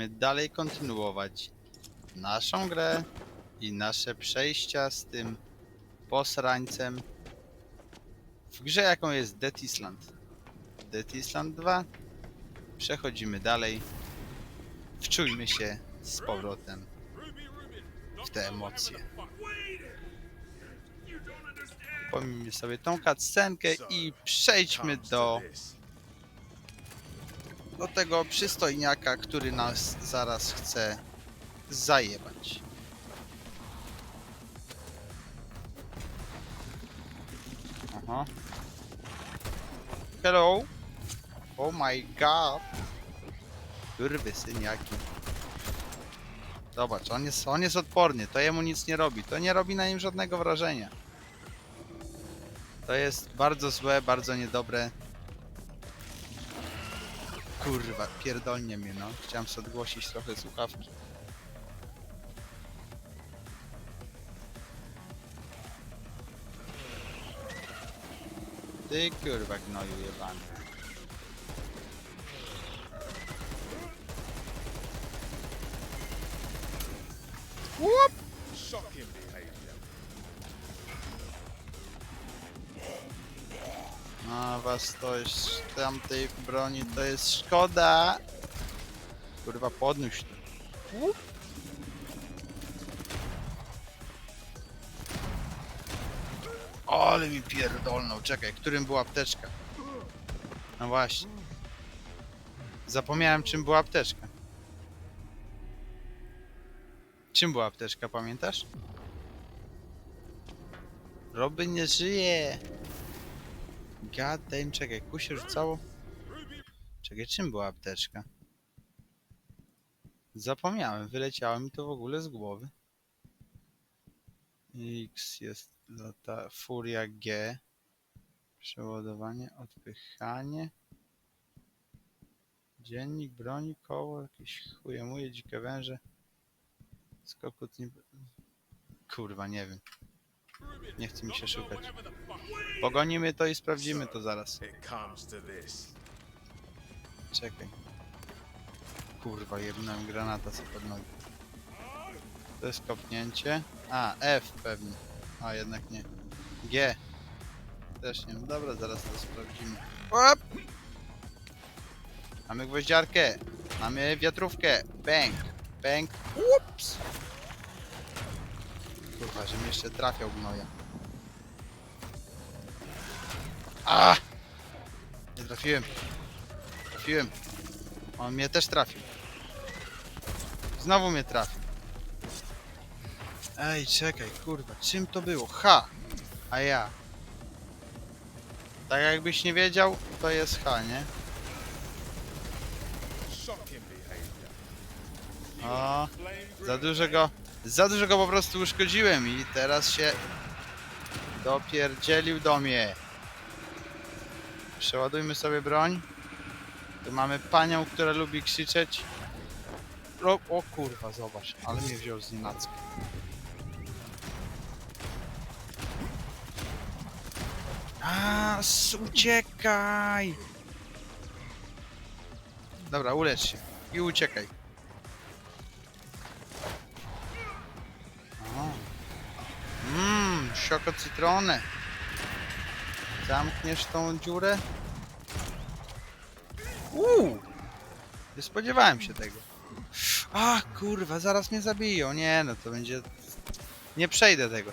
żebyśmy dalej kontynuować naszą grę i nasze przejścia z tym posrańcem w grze jaką jest Dead Island. Dead Island 2. Przechodzimy dalej. Wczujmy się z powrotem w te emocje. Pomijmy sobie tą cutscenkę i przejdźmy do, do tego przystojniaka, który nas zaraz chce zajebać. Aha. Hello. Oh my god. Kurwy syniaki. Zobacz, on jest, on jest odporny, to jemu nic nie robi. To nie robi na nim żadnego wrażenia. To jest bardzo złe, bardzo niedobre. Kurwa, pierdolnie mnie no. Chciałem sobie odgłosić trochę słuchawki. Ty kurwa gnoju jebany. Łup! Shocking behavior. A was to jest tamtej broni to jest szkoda. Kurwa podnóż to. Ale mi pierdolną, czekaj, którym była apteczka? No właśnie. Zapomniałem czym była apteczka. Czym była apteczka, pamiętasz? Roby nie żyje. God damn, czekaj, ku się rzucało? Czekaj, czym była apteczka? Zapomniałem, wyleciało mi to w ogóle z głowy. X jest lata, furia G. Przeładowanie, odpychanie. Dziennik broni, koło, jakieś chuje muje, dzikie węże. Skokut nie... Kurwa, nie wiem. Nie chce mi się szukać. Pogonimy to i sprawdzimy to zaraz. Czekaj. Kurwa, jebnąłem granata sobie pod nogi. To jest kopnięcie. A, F pewnie. A, jednak nie. G. Też nie. Dobra, zaraz to sprawdzimy. Op! Mamy gwoździarkę. Mamy wiatrówkę. Bang. Bang. Ups! Kurwa, żebym jeszcze trafiał gnoja. A! Nie trafiłem. Trafiłem. On mnie też trafił. Znowu mnie trafił. Ej, czekaj, kurwa, czym to było? Ha! A ja. Tak jakbyś nie wiedział, to jest H, nie? O, za dużo go, za dużo go po prostu uszkodziłem i teraz się dopierdzielił do mnie. Przeładujmy sobie broń. Tu mamy panią, która lubi krzyczeć. O, o kurwa, zobacz, ale mnie wziął z nienacka. A, uciekaj! Dobra, ulecz się i uciekaj. Sioko cytrony. Zamkniesz tą dziurę? Uuu! Nie spodziewałem się tego. A kurwa, zaraz mnie zabiją. Nie no, to będzie... Nie przejdę tego.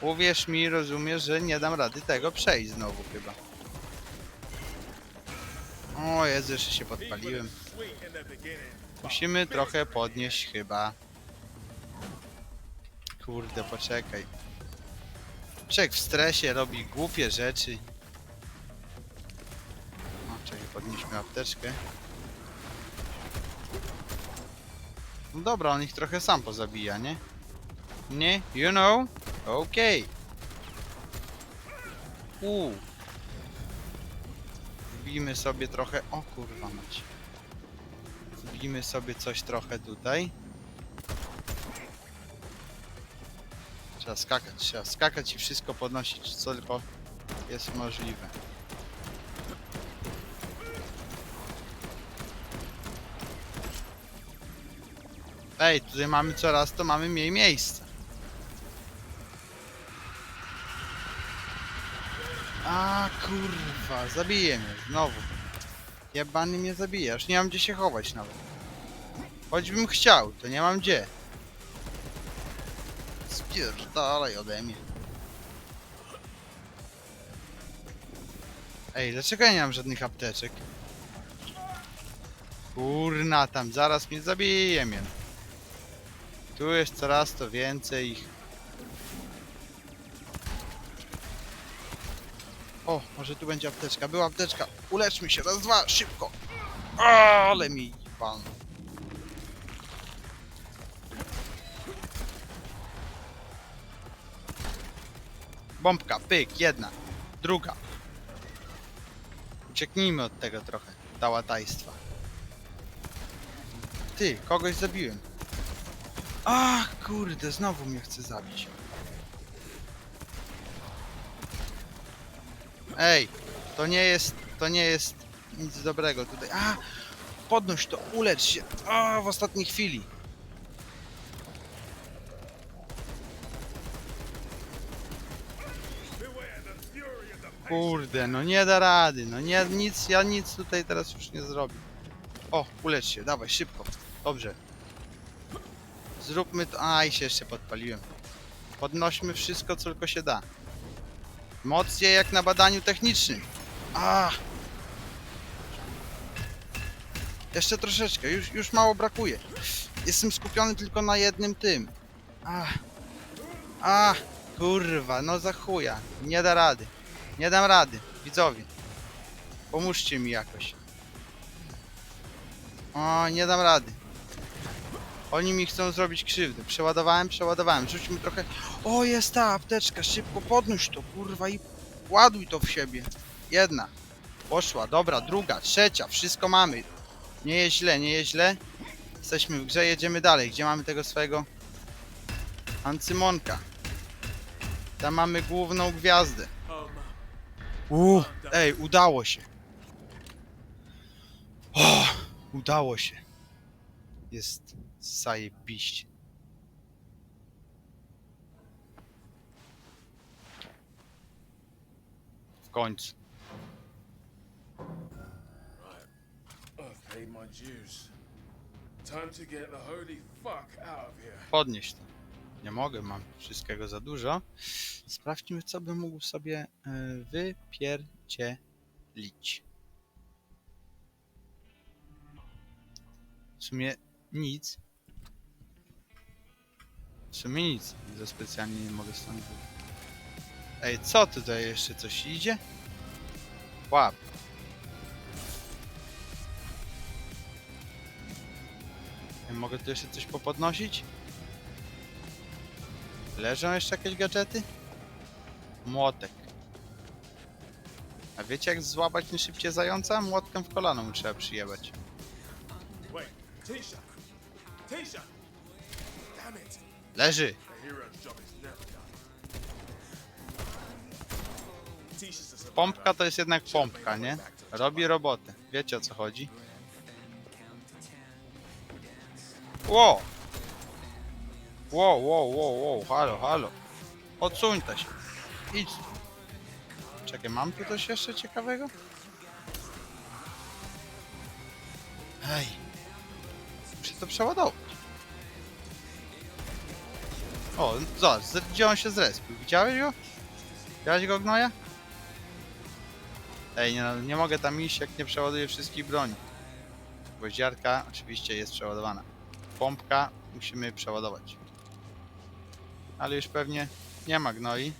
Uwierz mi, rozumiesz, że nie dam rady tego przejść znowu chyba. O Jezu, jeszcze się podpaliłem. Musimy trochę podnieść chyba. Kurde, poczekaj. Czek w stresie robi głupie rzeczy. O, czekaj, podnieśmy apteczkę. No dobra, on ich trochę sam pozabija, nie? Nie? You know? Okej. Uuu. Wbijmy sobie trochę... O kurwa mać. Wbijmy sobie coś trochę tutaj. Trzeba skakać, trzeba skakać i wszystko podnosić, co tylko jest możliwe. Ej, tutaj mamy coraz to mamy mniej miejsca. A kurwa, zabije mnie znowu. Jebany mnie zabije, już nie mam gdzie się chować nawet. Choćbym chciał, to nie mam gdzie. Spierdalaj ode mnie. Ej, dlaczego ja nie mam żadnych apteczek? Kurna tam, zaraz mnie zabije mnie. Tu jest coraz to więcej ich. O, może tu będzie apteczka. Była apteczka. Uleczmy się, raz, dwa, szybko. Ale mi pan. Bombka, pyk, jedna, druga. Ucieknijmy od tego trochę, dałatajstwa. Ty, kogoś zabiłem. Ach, kurde, znowu mnie chce zabić. Ej, to nie jest, to nie jest nic dobrego tutaj. A, podnoś to, ulecz się. A, w ostatniej chwili. Beware the fury of the Kurde, no nie da rady, no nie, nic, ja nic tutaj teraz już nie zrobię. O, ulecz się, dawaj, szybko. Dobrze. Zróbmy to, aj się jeszcze podpaliłem. Podnośmy wszystko, co tylko się da. Mocniej jak na badaniu technicznym. A. Jeszcze troszeczkę, już, już mało brakuje. Jestem skupiony tylko na jednym tym. A. A, kurwa, no za chuja. Nie da rady. Nie dam rady, widzowie. Pomóżcie mi jakoś. O, nie dam rady. Oni mi chcą zrobić krzywdę. Przeładowałem, przeładowałem. Rzućmy trochę. O, jest ta apteczka. Szybko podnoś to, kurwa, i ładuj to w siebie. Jedna. Poszła, dobra, druga, trzecia. Wszystko mamy. Nie jest źle, nie jest źle. Jesteśmy w grze, jedziemy dalej. Gdzie mamy tego swojego Ancymonka? Tam mamy główną gwiazdę. Uuu, ej, udało się. O, udało się. Jest zajebiście. W końcu. Podnieś to. Nie mogę, mam wszystkiego za dużo. Sprawdźmy, co bym mógł sobie e, wypierdzielić. W sumie nic. W sumie nic. Za specjalnie nie mogę stąd. Ej, co tutaj jeszcze coś idzie? Łap. Mogę tu jeszcze coś popodnosić? Leżą jeszcze jakieś gadżety? Młotek. A wiecie jak złapać najszybciej zająca? Młotkiem w kolano mu trzeba przyjebać. Leży! Pompka to jest jednak pompka, nie? Robi robotę. Wiecie o co chodzi? Ło! Ło, ło, ło, ło, halo, halo. Odsuń to się. Idź. Czekaj, mam tu coś jeszcze ciekawego? Ej. Muszę to przeładować. O, zobacz, gdzie on się zrespił. Widziałeś go? Widziałeś go, gnoja? Ej, nie, nie mogę tam iść, jak nie przeładuję wszystkich broni. Gwoździarka oczywiście jest przeładowana. Pompka musimy przeładować. Ale już pewnie nie ma gnoi.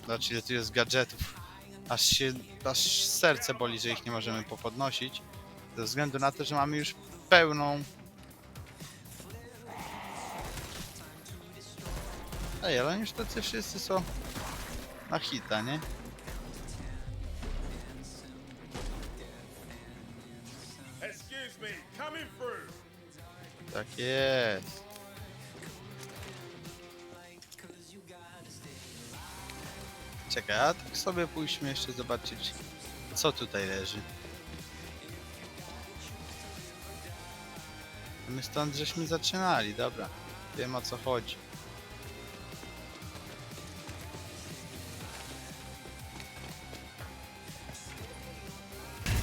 Zobacz ile tu jest gadżetów. Aż się, aż serce boli, że ich nie możemy popodnosić. Ze względu na to, że mamy już pełną... Ej, ale już tacy wszyscy są na hita, nie? Tak jest. Czekaj, a tak sobie pójdźmy jeszcze zobaczyć, co tutaj leży. My stąd żeśmy zaczynali, dobra. Wiem o co chodzi.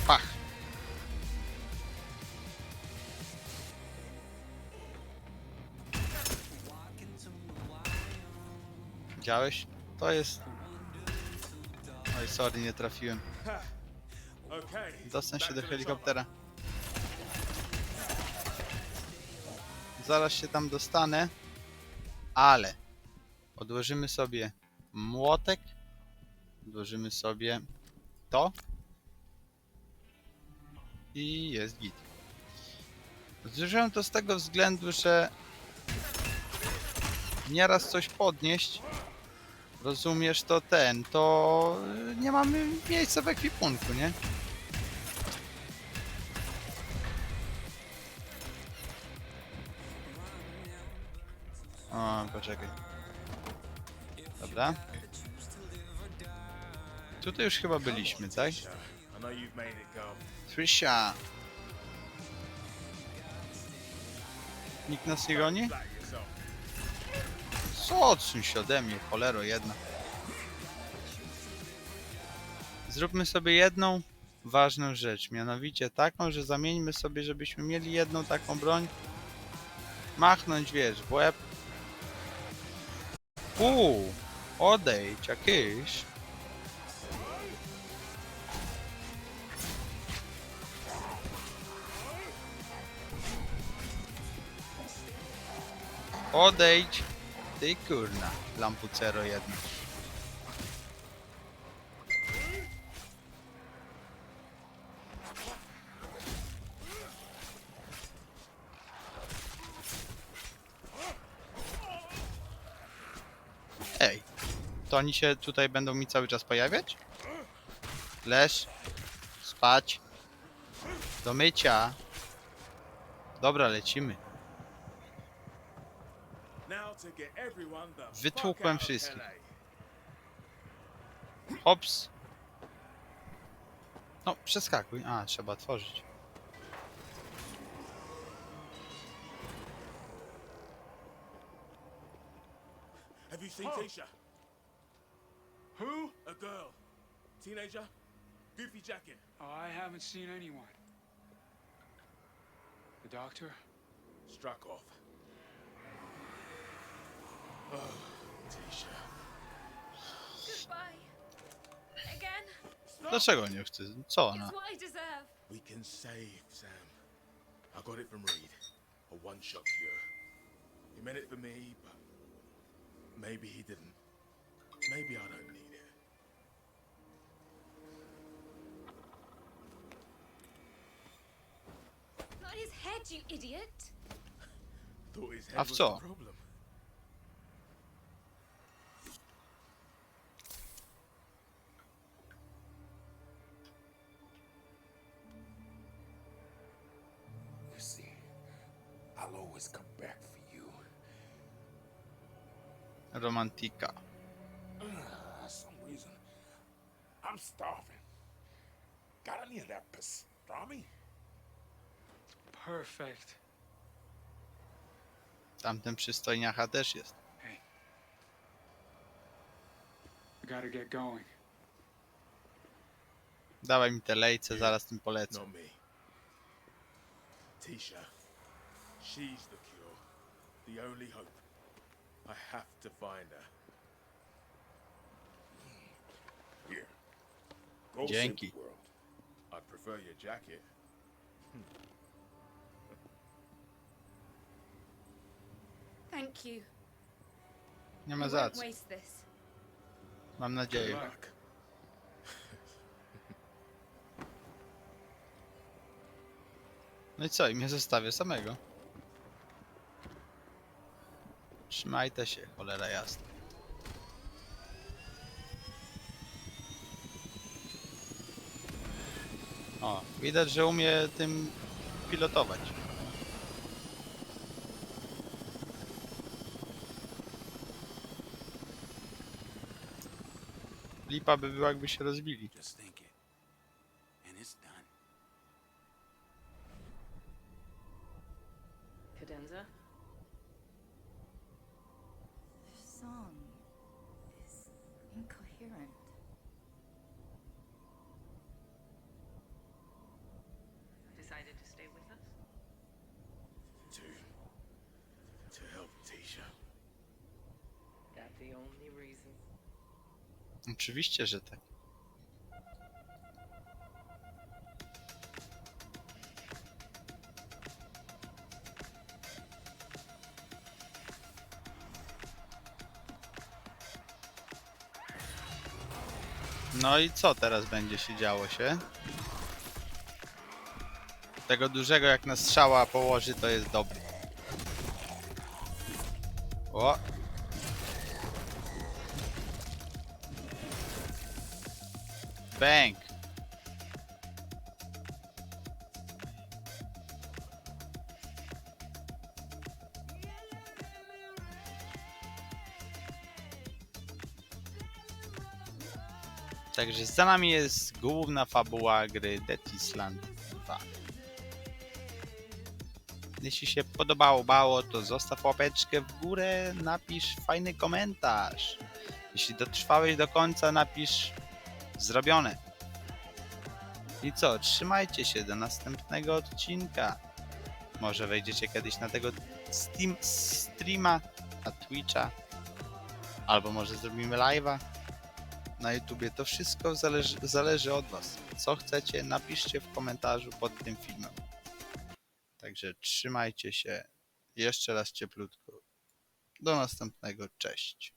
Pach! Widziałeś? To jest... Sorry, nie trafiłem. Dostań się do helikoptera. Zaraz się tam dostanę, ale odłożymy sobie młotek, odłożymy sobie to i jest git. Zużyłem to z tego względu, że nieraz coś podnieść, rozumiesz, to ten, to y, nie mamy miejsca w ekwipunku, nie? O, poczekaj. Dobra. Tutaj już chyba byliśmy, tak? Trisha! Nikt nas nie goni? Co odsuń się ode mnie, cholero jedna. Zróbmy sobie jedną ważną rzecz, mianowicie taką, że zamieńmy sobie, żebyśmy mieli jedną taką broń. Machnąć, wiesz, w łeb. Uuu, odejdź, jakiś. Odejdź. Ty kurna, lampucero jedna. Ej, to oni się tutaj będą mi cały czas pojawiać? Leż, spać, do mycia. Dobra, lecimy. Wytłukłem out of wszystkich. LA. Hops. No, przeskakuj. A, trzeba tworzyć. Have you seen Oh. Tisha? Who? A girl. Teenager? Goofy jacket. Oh, I haven't seen anyone. The doctor? Struck off. Oh, Tisha. Goodbye. Again? Dlaczego nie chcę? Co ona? what I deserve. We can save, Sam. I got it from Reed. A one-shot cure. He meant it for me, but maybe he didn't. Maybe I don't need it. Not his head, you idiot. Thought his head w was the problem. Pastrami? Perfect. Tamten przystojniacha też jest. Hey. We gotta get going. Dawaj mi te lejce, zaraz tym polecę. Not me. Tisha. She's the cure. The only hope. I have to find her. Here. Go Dzięki. world. I'd prefer your jacket. Thank you. Nie I ma za co. waste this. Mam nadzieję. Luck. No i co? I mnie zostawię samego. Trzymajcie się, cholera jasna. O, widać, że umie tym pilotować. Lipa by była, jakby się rozbili. Just think Oczywiście, że tak. No i co teraz będzie się działo się? Tego dużego jak na strzała położy to jest dobry. O! Bang! Także za nami jest główna fabuła gry Dead Island 2. Jeśli się podobało, bało, to zostaw łapeczkę w górę, napisz fajny komentarz. Jeśli dotrwałeś do końca, napisz zrobione. I co, trzymajcie się do następnego odcinka. Może wejdziecie kiedyś na tego Steam, streama, na Twitcha, albo może zrobimy live'a na YouTubie. To wszystko zależy, zależy od Was. Co chcecie, napiszcie w komentarzu pod tym filmem. Także trzymajcie się. Jeszcze raz cieplutko. Do następnego. Cześć.